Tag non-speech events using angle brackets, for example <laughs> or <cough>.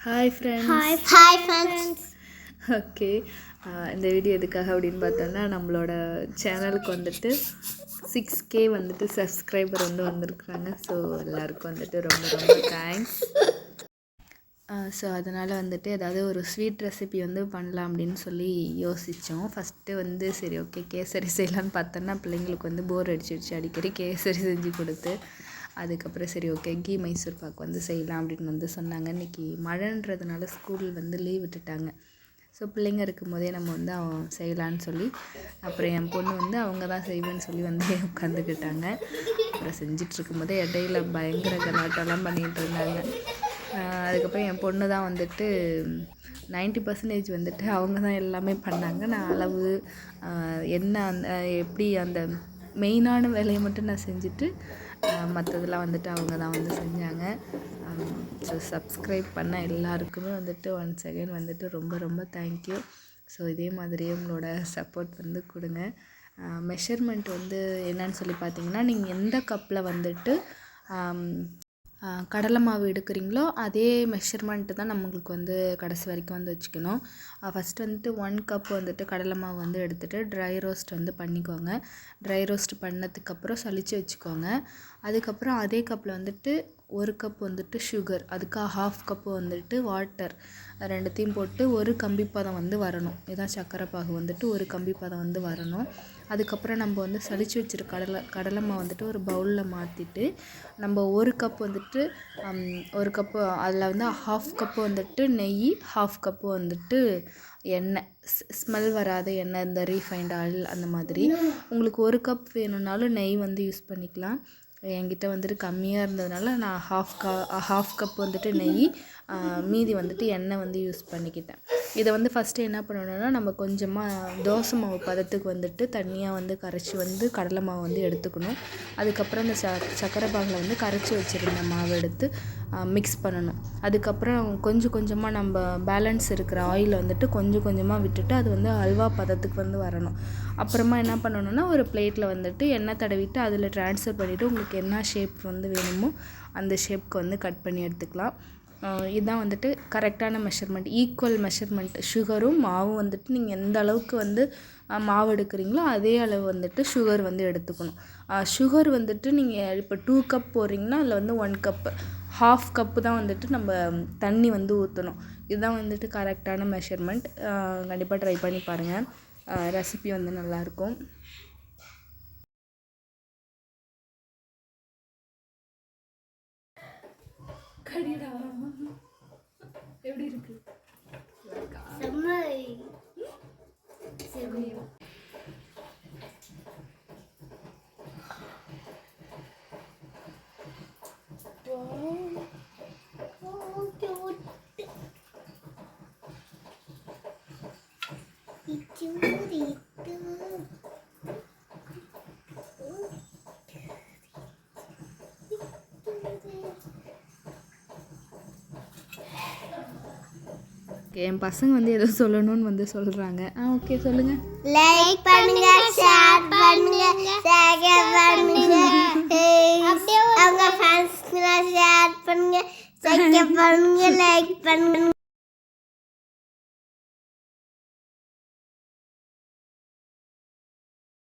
Hi friends hi friends okay இந்த video எதுக்காக அப்படின்னு பார்த்தோன்னா நம்மளோட சேனலுக்கு வந்துட்டு சிக்ஸ் கே வந்துட்டு சப்ஸ்கிரைபர் வந்து வந்திருக்குறாங்க. ஸோ எல்லாருக்கும் வந்துட்டு ரொம்ப ரொம்ப தேங்க்ஸ் ஸோ அதனால் வந்துட்டு ஏதாவது ஒரு ஸ்வீட் ரெசிபி வந்து பண்ணலாம் அப்படின்னு சொல்லி யோசித்தோம் ஃபஸ்ட்டு வந்து சரி ஓகே கேசரி செய்யலான்னு பார்த்தோன்னா பிள்ளைங்களுக்கு வந்து போர் அடிச்சிடுச்சு அடிக்கடி கேசரி செஞ்சு கொடுத்து அதுக்கப்புறம் சரி ஓகே கீ மைசூர் பாக்கு வந்து செய்யலாம் அப்படின்னு வந்து சொன்னாங்க. இன்றைக்கி மழைன்றதுனால ஸ்கூல் வந்து லீவ் விட்டுட்டாங்க. ஸோ பிள்ளைங்க இருக்கும் போதே நம்ம வந்து அவன் செய்யலான்னு சொல்லி அப்புறம் என் பொண்ணு வந்து அவங்க தான் செய்வேன்னு சொல்லி வந்து <laughs> உட்காந்துக்கிட்டாங்க. அப்புறம் செஞ்சிட்ருக்கும் போதே இடையில பயங்கர கலாட்டெல்லாம் பண்ணிகிட்டு இருந்தாங்க. அதுக்கப்புறம் என் பொண்ணு தான் வந்துட்டு நைன்ட்டி பர்சன்டேஜ் வந்துட்டு அவங்க தான் எல்லாமே பண்ணாங்க. நான் அளவு என்ன அந்த எப்படி அந்த மெயினான வேலையை மட்டும் நான் செஞ்சுட்டு மற்றதெல்லாம் வந்துட்டு அவங்க தான் வந்து செஞ்சாங்க. ஸோ சப்ஸ்கிரைப் பண்ண எல்லாருக்குமே வந்துட்டு ஒன் செகண்ட் வந்துட்டு ரொம்ப ரொம்ப தேங்க்யூ ஸோ இதே மாதிரியே உங்களோட சப்போர்ட் வந்து கொடுங்க. மெஷர்மெண்ட் வந்து என்னன்னு சொல்லி பார்த்தீங்கன்னா நீங்கள் எந்த கப்பில் வந்துட்டு கடலை மாவு எடுக்கிறீங்களோ அதே மெஷர்மெண்ட்டு தான் நம்மளுக்கு வந்து கடைசி வரைக்கும் வந்து வச்சுக்கணும். ஃபஸ்ட்டு வந்துட்டு ஒன் கப் வந்துட்டு கடலை மாவு வந்து எடுத்துகிட்டு ட்ரை ரோஸ்ட் வந்து பண்ணிக்கோங்க. ட்ரை ரோஸ்ட் பண்ணதுக்கப்புறம் சளிச்சு வச்சுக்கோங்க. அதுக்கப்புறம் அதே கப்பில் வந்துட்டு ஒரு கப் வந்துட்டு சுகர் அதுக்கு ஹாஃப் கப்பு வந்துட்டு வாட்டர் ரெண்டுத்தையும் போட்டு ஒரு கம்பி பதம் வந்து வரணும். இதான் சர்க்கரை பாகு வந்துட்டு ஒரு கம்பி பதம் வந்து வரணும். அதுக்கப்புறம் நம்ம வந்து சளிச்சு வச்சிருக்க கடலை கடலை மாவு வந்துட்டு ஒரு பவுலில் மாற்றிட்டு நம்ம ஒரு கப் வந்துட்டு ஒரு கப்பு அதில் வந்து ஹாஃப் கப்பு வந்துட்டு நெய் ஹாஃப் கப்பு வந்துட்டு எண்ணெய். ஸ்மெல் வராத எண்ணெய் இந்த ரீஃபைண்ட் ஆயில் அந்த மாதிரி. உங்களுக்கு ஒரு கப் வேணும்னாலும் நெய் வந்து யூஸ் பண்ணிக்கலாம். என்கிட்ட வந்துட்டு கம்மியாக இருந்ததுனால நான் ஹாஃப் கா ஹாஃப் கப் வந்துட்டு நெய் மீதி வந்துட்டு எண்ணெய் வந்து யூஸ் பண்ணிக்கிட்டேன். இதை வந்து ஃபஸ்ட்டு என்ன பண்ணணும்னா நம்ம கொஞ்சமாக தோசை மாவு பதத்துக்கு வந்துட்டு தண்ணியாக வந்து கரைச்சி வந்து கடலை மாவு வந்து எடுத்துக்கணும். அதுக்கப்புறம் அந்த ச சக்கரை பாகில் வந்து கரைச்சி வச்சுருந்த மாவு எடுத்து மிக்ஸ் பண்ணணும். அதுக்கப்புறம் கொஞ்சம் கொஞ்சமாக நம்ம பேலன்ஸ் இருக்கிற ஆயில் வந்துட்டு கொஞ்சம் கொஞ்சமாக விட்டுட்டு அது வந்து அல்வா பதத்துக்கு வந்து வரணும். அப்புறமா என்ன பண்ணணும்னா ஒரு பிளேட்டில் வந்துட்டு எண்ணெய் தடவிட்டு அதில் ட்ரான்ஸ்ஃபர் பண்ணிவிட்டு உங்களுக்கு என்ன ஷேப் வந்து வேணுமோ அந்த ஷேப்க்கு வந்து கட் பண்ணி எடுத்துக்கலாம். இதுதான் வந்துட்டு கரெக்டான மெஷர்மெண்ட் ஈக்குவல் மெஷர்மெண்ட் சுகரும் மாவும் வந்துட்டு நீங்கள் எந்த அளவுக்கு வந்து மாவு எடுக்கிறீங்களோ அதே அளவு வந்துட்டு சுகர் வந்து எடுத்துக்கணும். சுகர் வந்துட்டு நீங்கள் இப்போ டூ கப் போடுறீங்கன்னா அதில் வந்து ஒன் கப்பு ஹாஃப் கப்பு தான் வந்துட்டு நம்ம தண்ணி வந்து ஊற்றணும் இதுதான் வந்துட்டு கரெக்டான மெஷர்மெண்ட் கண்டிப்பாக ட்ரை பண்ணி பாருங்கள் ரெசிபி வந்து நல்லாயிருக்கும் எப்படி இருக்கு செம்மை என் பசங்க வந்து ஏதோ சொல்லணும்னு வந்து சொல்கிறாங்க ஆ ஓகே சொல்லுங்கள் லைக் பண்ணுங்க ஷேர் பண்ணுங்க சப்ஸ்கிரைப் பண்ணுங்க. அவங்க ஃபேன்ஸ்க்கு ஷேர் பண்ணுங்க சப்ஸ்கிரைப் பண்ணுங்க லைக் பண்ணுங்க.